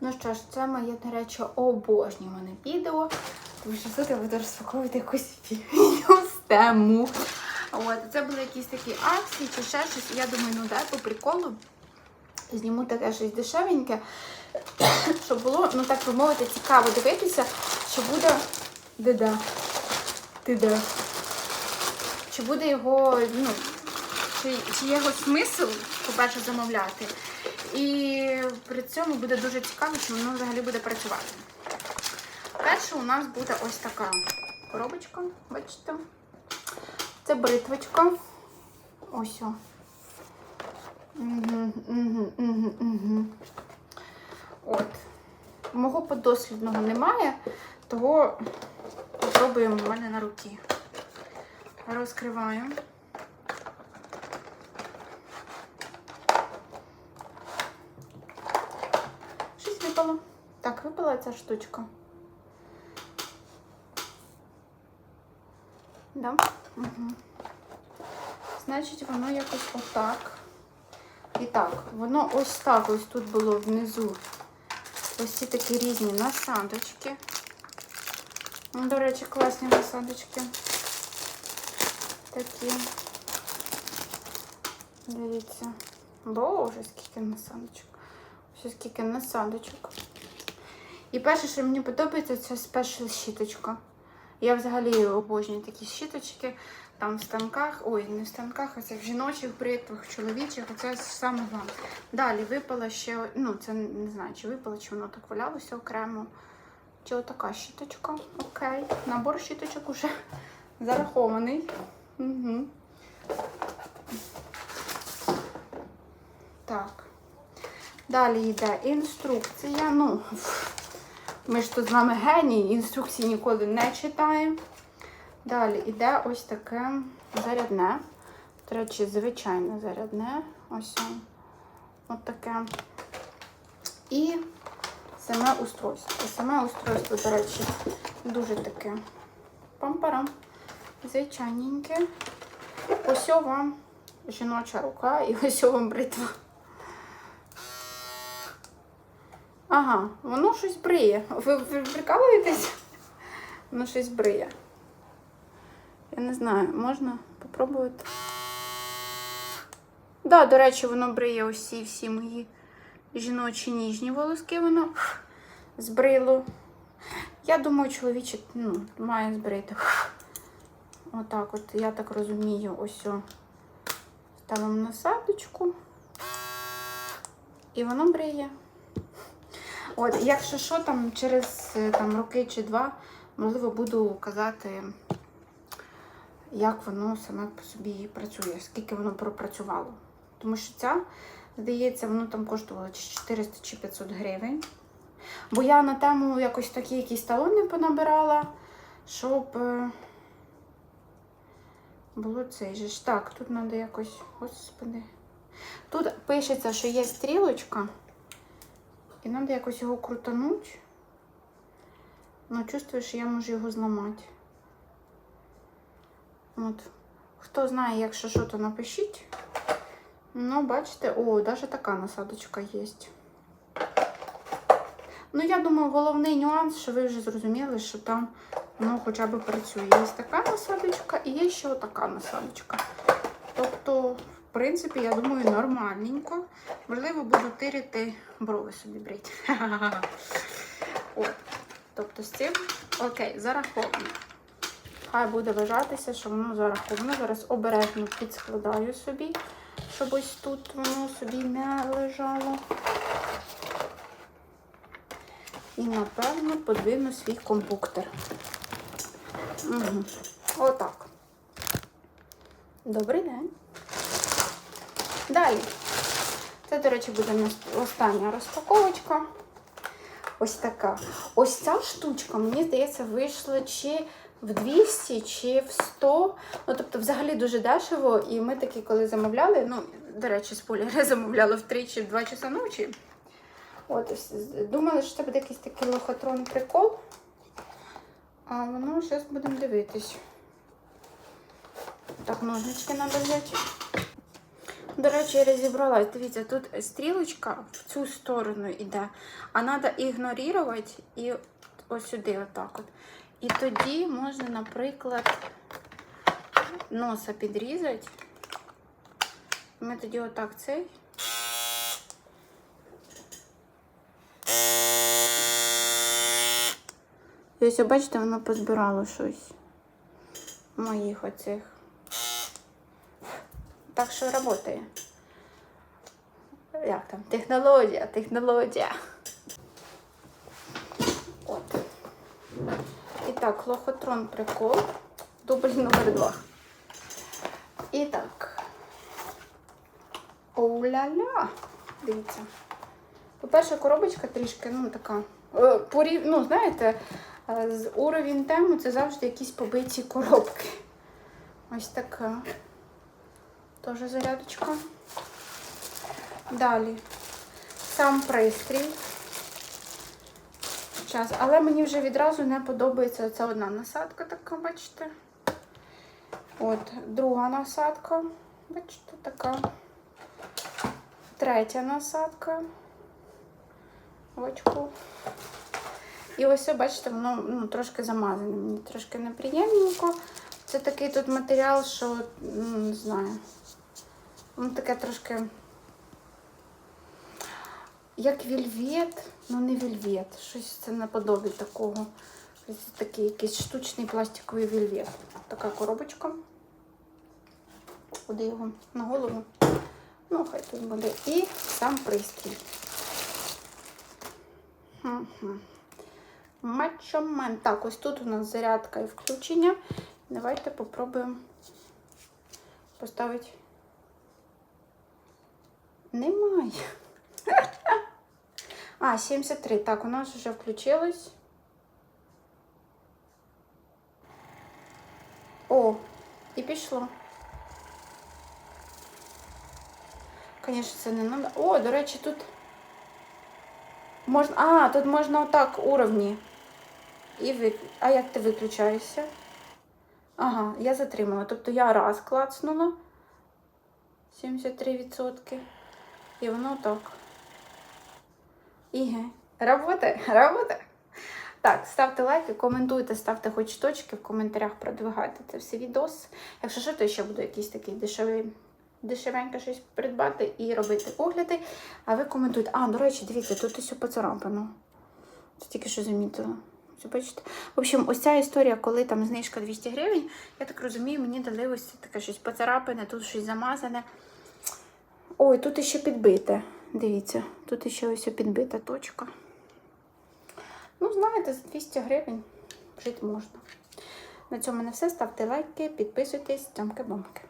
Ну що ж, це моє, до речі, обожнюване відео. Тому що тут я буду розпаковувати якусь фігню. От, це були якісь такі акції чи ще щось. Я думаю, ну дай по приколу зніму таке щось дешевеньке, щоб було, ну так би мовити, цікаво дивитися, що буде. Де-де? Ти? Чи буде його, ну, чи, чи є його смисл, по-перше, замовляти. І при цьому буде дуже цікаво, чи воно взагалі буде працювати. Перше у нас буде ось така коробочка, бачите? Це бритвочка. Ось. о. Угу, угу, угу, угу. От. Мого подослідного немає, того попробуємо в мене на руки. Розкриваю. випало. Так, випала ця штучка. Да? Угу. Значить, воно якось отак. І так, воно ось так ось тут було внизу. Ось ці такі різні насадочки. Ну, До речі, класні насадочки. Такі. Дивіться. Боже, скільки насадочок. Ось скільки насадочок. І перше, що мені подобається, це спешл щіточка. Я взагалі обожнюю такі щіточки. Там в станках, ой, не в станках, а це в жіночих бритвах, в чоловічих, оце саме вам. Далі випала ще, ну, це не знаю, чи випало, чи воно так валялося окремо. Чи отака щіточка. Окей. Набор щіточок уже зарахований. Угу. Так. Далі йде інструкція. Ну, ми ж тут з вами генії, інструкції ніколи не читаємо. Далі йде ось таке зарядне. До речі, звичайне зарядне. Ось от таке. І саме устройство. Саме устройство, до речі, дуже таке пампарам. Звичайненьке. Ось вам жіноча рука і ось вам бритва. Ага, воно щось бриє. Ви, ви прикалуєтесь? Воно щось бриє. Я не знаю, можна попробувати. Да, до речі, воно бриє усі всі мої жіночі ніжні волоски, воно збрило. Я думаю, чоловіче ну, має збрити. Отак от, я так розумію, ось о. Ставимо насадочку. І воно бриє. От, якщо що, там через е, там, роки чи два, можливо, буду казати, як воно саме по собі працює, скільки воно пропрацювало. Тому що ця, здається, воно там коштувало чи 400 чи 500 гривень. Бо я на тему якось такі якісь талони понабирала, щоб е, було цей же ж. Так, тут треба якось, господи. Тут пишеться, що є стрілочка. І треба якось його крутанути. Ну, чувствую, що я можу його зламати. От. Хто знає, якщо що, то напишіть. Ну, бачите, о, навіть така насадочка є. Ну, я думаю, головний нюанс, що ви вже зрозуміли, що там воно хоча б працює. Є така насадочка і є ще отака насадочка. Тобто, принципі, я думаю, нормальненько. Можливо, буду тирити брови собі брити. От. Тобто з цим окей, зараховано. Хай буде вважатися, що воно зараховано. Зараз обережно підскладаю собі, щоб ось тут воно собі не лежало. І, напевно, подвину свій компуктор. Угу. Отак. Добрий день. Далі. Це, до речі, буде остання розпаковочка. Ось така. Ось ця штучка, мені здається, вийшла чи в 200, чи в 100. Ну, тобто, взагалі дуже дешево. І ми такі, коли замовляли, ну, до речі, спойлер, я замовляла в 3 чи в 2 часа ночі. От, думали, що це буде якийсь такий лохотрон прикол. А воно зараз будемо дивитись. Так, ножнички треба взяти. До речі, я розібралась. Дивіться, тут стрілочка в цю сторону йде, а треба ігнорувати і ось сюди, отак от. І тоді можна, наприклад, носа підрізати. Ми тоді отак цей. І ось, бачите, воно позбирало щось. Моїх оцих. Так що працює. Як там? Технологія, технологія. От. І так, лохотрон прикол. Дубль номер два. І так. Оу-ля-ля. Дивіться. По-перше, коробочка трішки, ну, така. е, Порів... Ну, знаєте, е, з уровень тему це завжди якісь побиті коробки. Ось така. Теж зарядочка. Далі. Сам пристрій. Час. Але мені вже відразу не подобається ця одна насадка, така, бачите. От, друга насадка. Бачите, така. Третя насадка. Очку. І ось, бачите, воно ну, трошки замазане. Мені трошки неприємненько. Це такий тут матеріал, що ну, не знаю. Воно таке трошки. Як вільвет, ну не вільвет. Щось це наподобі такого. Ось такий якийсь штучний пластиковий вільвет. Така коробочка. Куди його на голову? Ну, хай тут буде. І сам пристрій. Мачомен. Так, ось тут у нас зарядка і включення. Давайте попробуємо поставити. Немає. А, 73. Так, у нас вже включилось. О, і пішло. Звісно, це не надо. О, до речі, тут можна. А, тут можна отак уровні. І ви... А як ти виключаєшся? Ага, я затримала. Тобто я раз клацнула 73%. І воно так. Іге. Работає, работає. Так, ставте лайки, коментуйте, ставте хоч точки в коментарях, продвигайте це все відос. Якщо що, то ще буду якийсь такий дешевий, дешевенько щось придбати і робити огляди. А ви коментуйте. А, до речі, дивіться, тут ось поцарапано. Це тільки що замітила. Бачите? В общем, ось ця історія, коли там знижка 200 гривень, я так розумію, мені дали ось таке щось поцарапане, тут щось замазане. Ой, тут ще підбите. Дивіться, тут ще ось підбита точка. Ну, знаєте, за 200 гривень жити можна. На цьому не все. Ставте лайки, підписуйтесь, цямки-бомки.